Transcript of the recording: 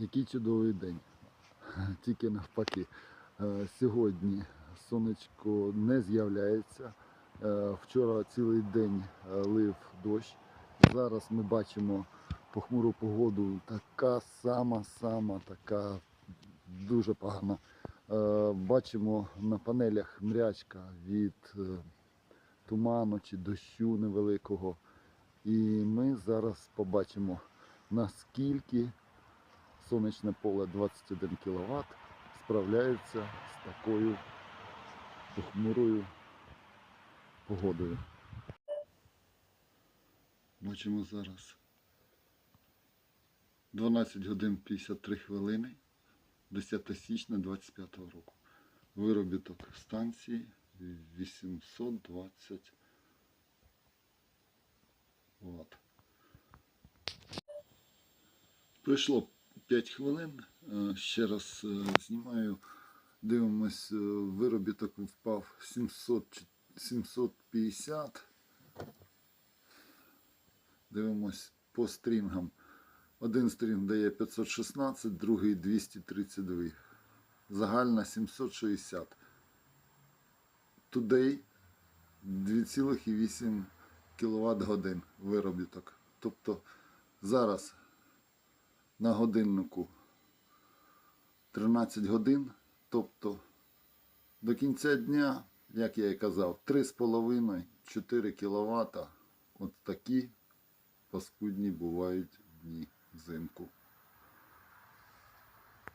Який чудовий день. Тільки навпаки. Е, Сьогодні сонечко не з'являється. Е, Вчора цілий день е, лив дощ. Зараз ми бачимо похмуру погоду. Така сама, сама, така дуже погана. Бачимо на панелях мрячка від туману чи дощу невеликого. І ми зараз побачимо, наскільки сонячне поле 21 кВт справляється з такою похмурою погодою. Бачимо зараз 12 годин 53 хвилини 10 січня 25 року. Виробіток станції 820 Вт. Пройшло 5 хвилин. Е, Ще раз е, знімаю. Дивимось, е, виробіток впав 700, 750. Дивимось по стрінгам. Один стрінг дає 516, другий 232. Загальна 760. Today 2,8 кВт годин виробіток. Тобто зараз на годиннику 13 годин. Тобто до кінця дня, як я і казав, 3,5-4 кВт. От такі паскудні бувають дні взимку.